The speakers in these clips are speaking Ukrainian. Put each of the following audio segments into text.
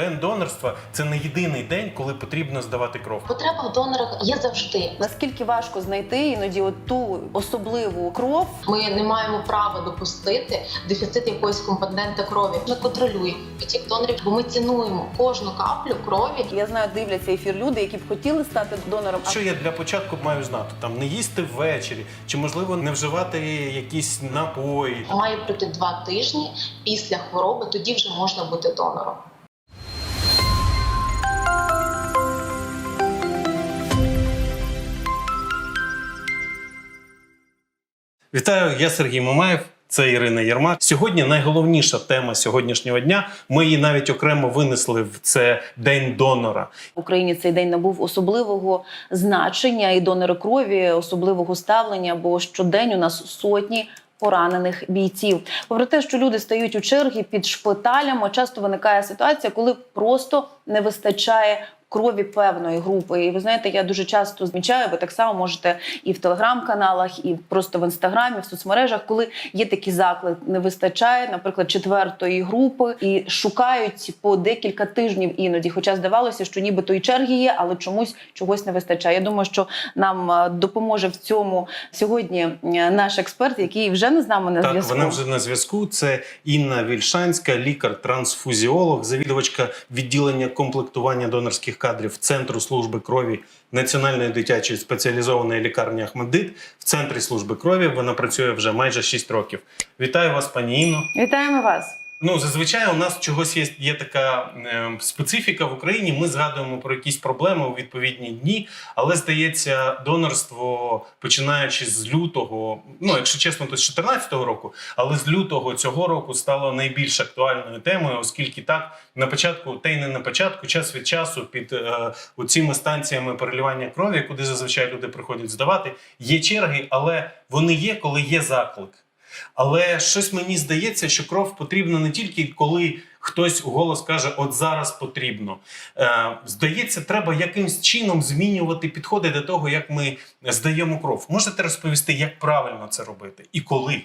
День донорства це не єдиний день, коли потрібно здавати кров. Потреба в донорах є завжди. Наскільки важко знайти іноді от ту особливу кров, Ми не маємо права допустити дефіцит якоїсь компонента крові. Ми контролюємо потік донорів, бо ми цінуємо кожну каплю крові. я знаю, дивляться ефір люди, які б хотіли стати донором. Що я для початку маю знати? Там не їсти ввечері, чи можливо не вживати якісь напої. Має пройти два тижні після хвороби, тоді вже можна бути донором. Вітаю, я Сергій Мамаєв. Це Ірина Єрмак. Сьогодні найголовніша тема сьогоднішнього дня. Ми її навіть окремо винесли в це день донора. В Україні цей день набув особливого значення і донори крові, особливого ставлення, бо щодень у нас сотні. Поранених бійців, попри те, що люди стають у черги під шпиталями, часто виникає ситуація, коли просто не вистачає крові певної групи. І ви знаєте, я дуже часто змічаю, ви так само можете і в телеграм-каналах, і просто в інстаграмі, в соцмережах, коли є такий заклик, не вистачає, наприклад, четвертої групи, і шукають по декілька тижнів іноді. Хоча здавалося, що нібито і черги є, але чомусь чогось не вистачає. Я думаю, що нам е, допоможе в цьому сьогодні е, наш експерт, який вже не з нами на Так, зв'язку. вона вже на зв'язку. Це Інна Вільшанська, лікар-трансфузіолог, завідувачка відділення комплектування донорських кадрів Центру служби крові Національної дитячої спеціалізованої лікарні Ахмедит в центрі служби крові. Вона працює вже майже 6 років. Вітаю вас, пані Інно. Вітаємо вас. Ну, зазвичай у нас чогось є, є така е, специфіка в Україні. Ми згадуємо про якісь проблеми у відповідні дні, але здається, донорство починаючи з лютого, ну якщо чесно, то з 2014 року, але з лютого цього року стало найбільш актуальною темою, оскільки так на початку, та й не на початку, час від часу під е, цими станціями переливання крові, куди зазвичай люди приходять здавати, є черги, але вони є, коли є заклик. Але щось мені здається, що кров потрібна не тільки коли хтось голос каже, от зараз потрібно. Е, здається, треба якимсь чином змінювати підходи до того, як ми здаємо кров. Можете розповісти, як правильно це робити і коли?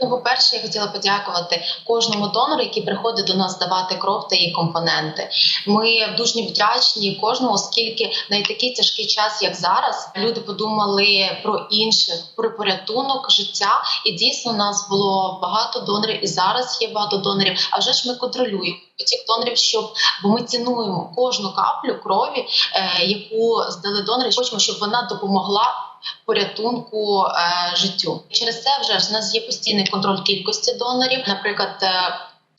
Ну, по-перше, я хотіла подякувати кожному донору, який приходить до нас здавати кров та її компоненти. Ми дуже вдячні кожному, оскільки на такий тяжкий час, як зараз, люди подумали про інших, про порятунок життя. І дійсно у нас було багато донорів, і зараз є багато донорів. А вже ж ми контролюємо потік донорів, щоб бо ми цінуємо кожну каплю крові, е, яку здали донори. Хочемо, щоб вона допомогла порятунку е, життю. Через це вже ж у нас є постійний контроль кількості донорів, наприклад.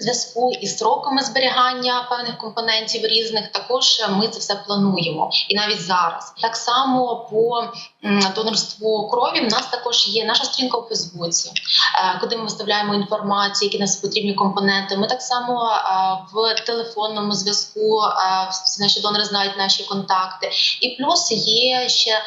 Зв'язку із сроками зберігання певних компонентів різних також ми це все плануємо, і навіть зараз так само по донорству крові. В нас також є наша сторінка у Фейсбуці, е, куди ми виставляємо інформацію, які нас потрібні компоненти. Ми так само е, в телефонному зв'язку е, всі наші донори знають наші контакти. І плюс є ще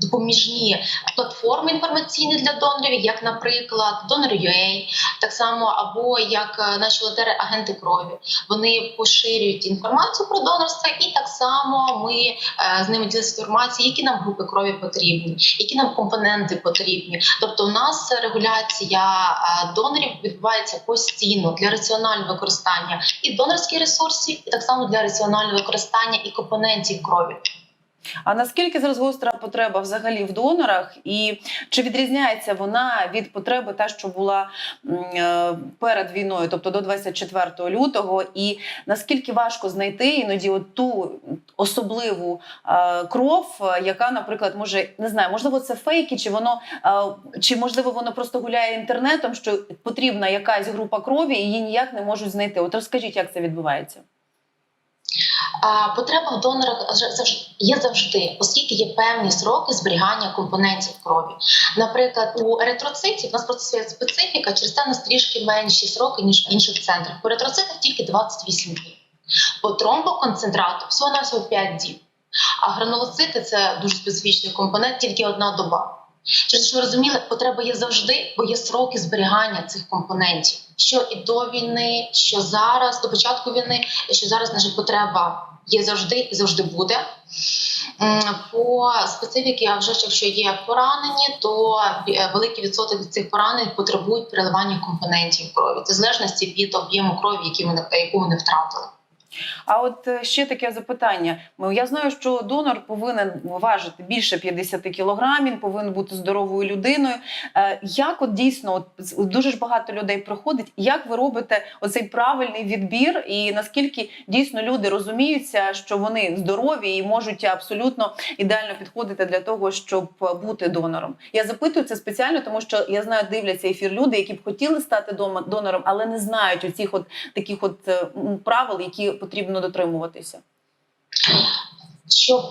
допоміжні платформи інформаційні для донорів, як, наприклад, Donor.ua, так само або як наші волонтери агенти крові. Вони поширюють інформацію про донорство, і так само ми е, з ними ділимося інформацією, які нам групи крові потрібні, які нам компоненти потрібні. Тобто, у нас регуляція е, донорів відбувається постійно для раціонального використання і донорських ресурсів, і так само для раціонального використання і компонентів крові. А наскільки зараз гостра потреба взагалі в донорах, і чи відрізняється вона від потреби, та що була е, перед війною, тобто до 24 лютого, і наскільки важко знайти іноді от ту особливу е, кров, яка, наприклад, може не знаю, можливо, це фейки, чи воно е, чи можливо воно просто гуляє інтернетом, що потрібна якась група крові, і її ніяк не можуть знайти. От розкажіть, як це відбувається? Потреба в донорах є завжди, оскільки є певні сроки зберігання компонентів крові. Наприклад, у еритроцитів у нас просто своя специфіка, через це у нас трішки менші сроки ніж в інших центрах. По еритроцитах тільки 28 днів. По тромбоконцентрату всього на всього 5 діб. А гранулоцити це дуже специфічний компонент, тільки одна доба. Через що розуміли, потреба є завжди, бо є сроки зберігання цих компонентів. Що і до війни, що зараз, до початку війни, що зараз наша потреба є завжди і завжди буде. По специфіки, а вже якщо є поранені, то е, великий відсоток цих поранень потребують переливання компонентів крові. Це залежності від об'єму крові, які ми яку не втратили. А от е, ще таке запитання. Я знаю, що донор повинен важити більше 50 кілограм, він повинен бути здоровою людиною. Е, Як от дійсно от дуже ж багато людей приходить? Як ви робите оцей правильний відбір? І наскільки дійсно люди розуміються, що вони здорові і можуть абсолютно ідеально підходити для того, щоб бути донором? Я запитую це спеціально, тому що я знаю, дивляться ефір люди, які б хотіли стати донором, але не знають оцих от таких от е, правил, які потрібно дотримуватися. Щоб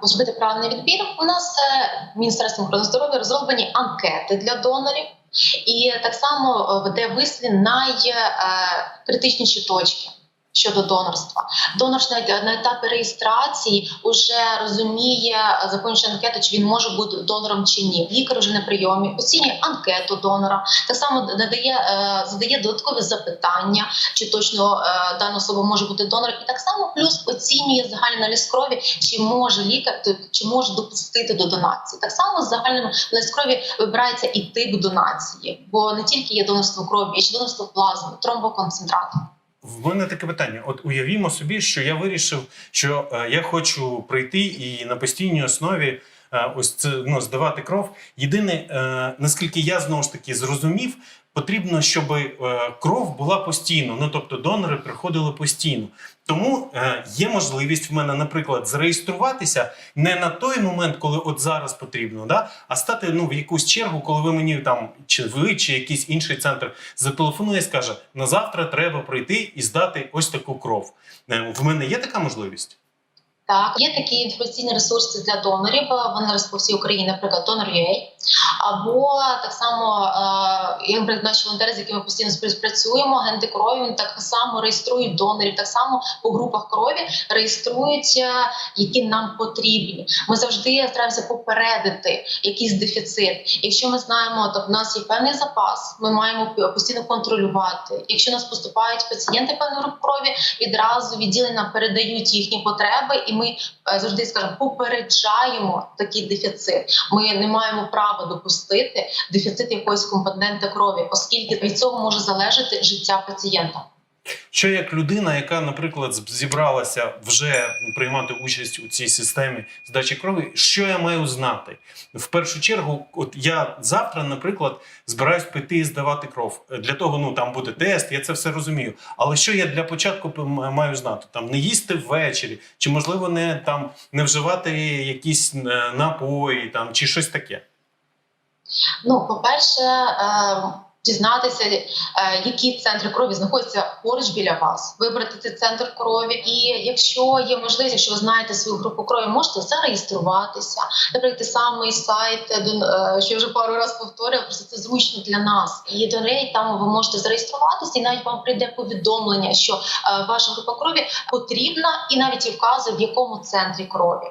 позбити зробити правильний відбір, у нас е, Міністерством охорони здоров'я розроблені анкети для донорів, і так само е, веде вислід найкритичніші точки. Щодо донорства, донор ж на, етапі реєстрації вже розуміє, заповнюючи анкету, чи він може бути донором чи ні. Лікар вже на прийомі оцінює анкету донора, так само надає е, задає додаткові запитання, чи точно е, дана особа може бути донором, і так само плюс оцінює загальний аналіз крові, чи може лікар чи може допустити до донації. Так само з загальним аналіз крові вибирається і тип донації, бо не тільки є донорство крові, є ще донорство плазми, тромбоконцентрату. В мене таке питання: от уявімо собі, що я вирішив, що е, я хочу прийти і на постійній основі е, ось це ну, здавати кров. Єдине, е, наскільки я знову ж таки зрозумів, потрібно, щоб е, кров була постійно. Ну тобто донори приходили постійно. Тому е, є можливість в мене, наприклад, зареєструватися не на той момент, коли от зараз потрібно, да, а стати ну в якусь чергу, коли ви мені там чи ви, чи якийсь інший центр зателефонує скаже: на завтра треба прийти і здати ось таку кров. Е, В мене є така можливість. Так, є такі інформаційні ресурси для донорів. е, Вони зараз по всій Україні, наприклад, Donor.ua. Або так само, е, як наші волонтери, з якими постійно співпрацюємо, агенти крові вони так само реєструють донорів. Так само по групах крові реєструються, які нам потрібні. Ми завжди стараємося попередити якийсь дефіцит. Якщо ми знаємо, то в нас є певний запас, ми маємо постійно контролювати. Якщо нас поступають пацієнти певної групи крові, відразу відділення передають їхні потреби, і ми е, завжди скажемо попереджаємо такий дефіцит. Ми не маємо права допустити дефіцит якоїсь компоненти крові, оскільки від цього може залежати життя пацієнта. Що як людина, яка, наприклад, зібралася вже приймати участь у цій системі здачі крові, що я маю знати? В першу чергу, от я завтра, наприклад, збираюсь піти і здавати кров. Для того ну там буде тест, я це все розумію. Але що я для початку маю знати? Там не їсти ввечері, чи можливо не там не вживати якісь е, напої, там чи щось таке. Ну, по-перше, е, дізнатися, е, які центри крові знаходяться поруч біля вас, вибрати цей центр крові. І якщо є можливість, якщо ви знаєте свою групу крові, можете зареєструватися. Наприклад, самий сайт, е, е, що я вже пару разів повторювала, просто це зручно для нас. І до неї там ви можете зареєструватися, і навіть вам прийде повідомлення, що ваша група крові потрібна, і навіть і вказує, в якому центрі крові.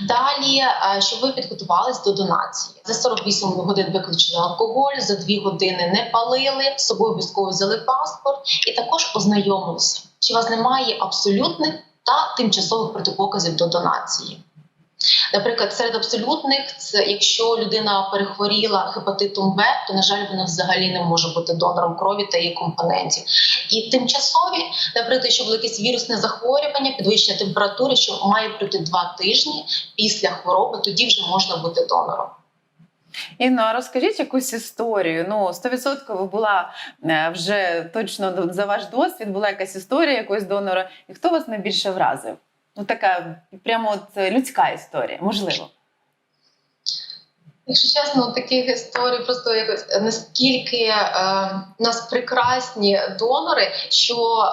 Далі, щоб ви підготувались до донації, за 48 годин виключили алкоголь, за 2 години не палили, з собою обов'язково взяли паспорт і також ознайомилися, чи у вас немає абсолютних та тимчасових протипоказів до донації. Наприклад, серед абсолютних, це якщо людина перехворіла гепатитом В, то на жаль, вона взагалі не може бути донором крові та її компонентів. І тимчасові, наприклад, що було якесь вірусне захворювання, підвищення температури, що має пройти два тижні після хвороби, тоді вже можна бути донором. Інно, розкажіть якусь історію. Ну, 100% була е, вже точно за ваш досвід, була якась історія якогось донора. І хто вас найбільше вразив? Ну, така прямо от е, людська історія, можливо. Якщо чесно, таких історій просто якось наскільки е, нас прекрасні донори, що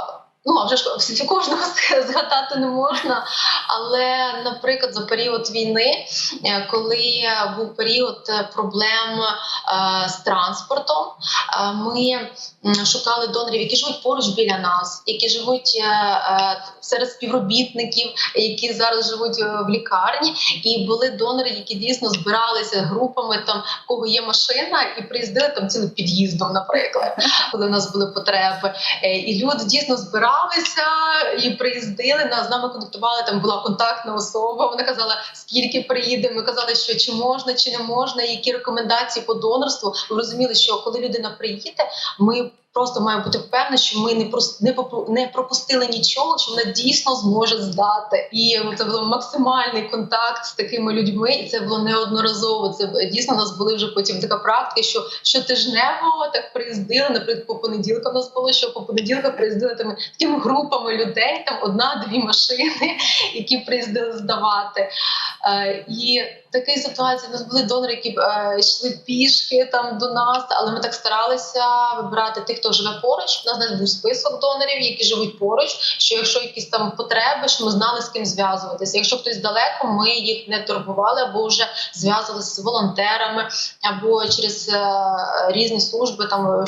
ну а вже ж всі- кожного згадати не можна. Але, наприклад, за період війни, е, коли був період проблем е, з транспортом, е, ми шукали донорів, які живуть поруч біля нас, які живуть серед співробітників, які зараз живуть в лікарні. І були донори, які дійсно збиралися групами, там в кого є машина, і приїздили там цілим під'їздом, наприклад, коли в нас були потреби. І люди дійсно збиралися. Збиралися і приїздили. нас з нами контактували. Там була контактна особа. Вона казала, скільки приїде. Ми казали, що чи можна, чи не можна, які рекомендації по донорству. Ми розуміли, що коли людина приїде, ми. Просто маємо бути впевнені, що ми не прос- не не пропустили нічого, що вона дійсно зможе здати. І це був максимальний контакт з такими людьми, і це було неодноразово. Це дійсно у нас були вже потім така практика, що щотижнево так приїздили. Наприклад, по понеділкам у нас було, що по понеділках приїздили там такими групами людей, там одна-дві машини, які приїздили здавати. Е, і такій ситуації у нас були донори, які е, йшли пішки там до нас, але ми так старалися вибирати тих, хто живе поруч. У нас навіть був список донорів, які живуть поруч. Що якщо якісь там потреби, що ми знали з ким зв'язуватися. Якщо хтось далеко, ми їх не турбували або вже зв'язувалися з волонтерами, або через е, різні служби там е,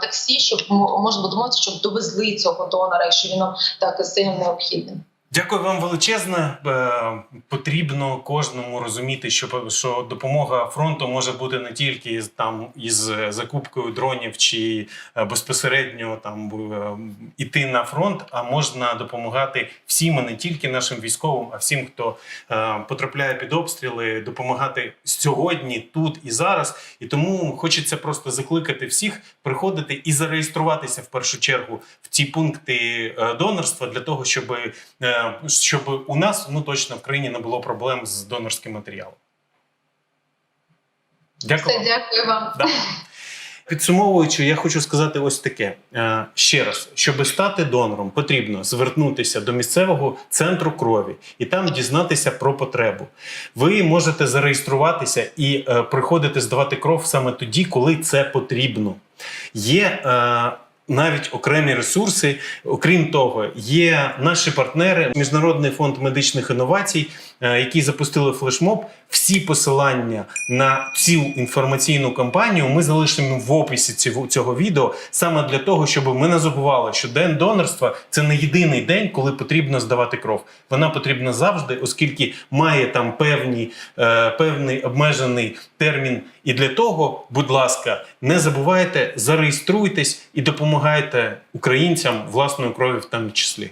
таксі, щоб можна домовитися, щоб довезли цього донора, якщо він нам так сильно необхідний. Дякую вам величезне. Е, Потрібно кожному розуміти, що, що допомога фронту може бути не тільки там із закупкою дронів чи е, безпосередньо там е, іти на фронт, а можна допомагати всім, а не тільки нашим військовим, а всім, хто е, потрапляє під обстріли, допомагати сьогодні, тут і зараз. І тому хочеться просто закликати всіх приходити і зареєструватися в першу чергу в ці пункти е, донорства для того, щоб е, щоб у нас ну точно в країні не було проблем з донорським матеріалом. Дякую. Все, дякую вам. Да. Підсумовуючи, я хочу сказати ось таке: Е, ще раз, щоб стати донором, потрібно звернутися до місцевого центру крові і там дізнатися про потребу. Ви можете зареєструватися і е, приходити здавати кров саме тоді, коли це потрібно. Є е, навіть окремі ресурси. Окрім того, є наші партнери, Міжнародний фонд медичних інновацій, е, які запустили флешмоб. Всі посилання на цю інформаційну кампанію ми залишимо в описі цього, відео саме для того, щоб ми не забували, що день донорства це не єдиний день, коли потрібно здавати кров. Вона потрібна завжди, оскільки має там певні, е, певний обмежений термін. І для того, будь ласка, не забувайте, зареєструйтесь і допомагайте українцям власною кров'ю в тому числі.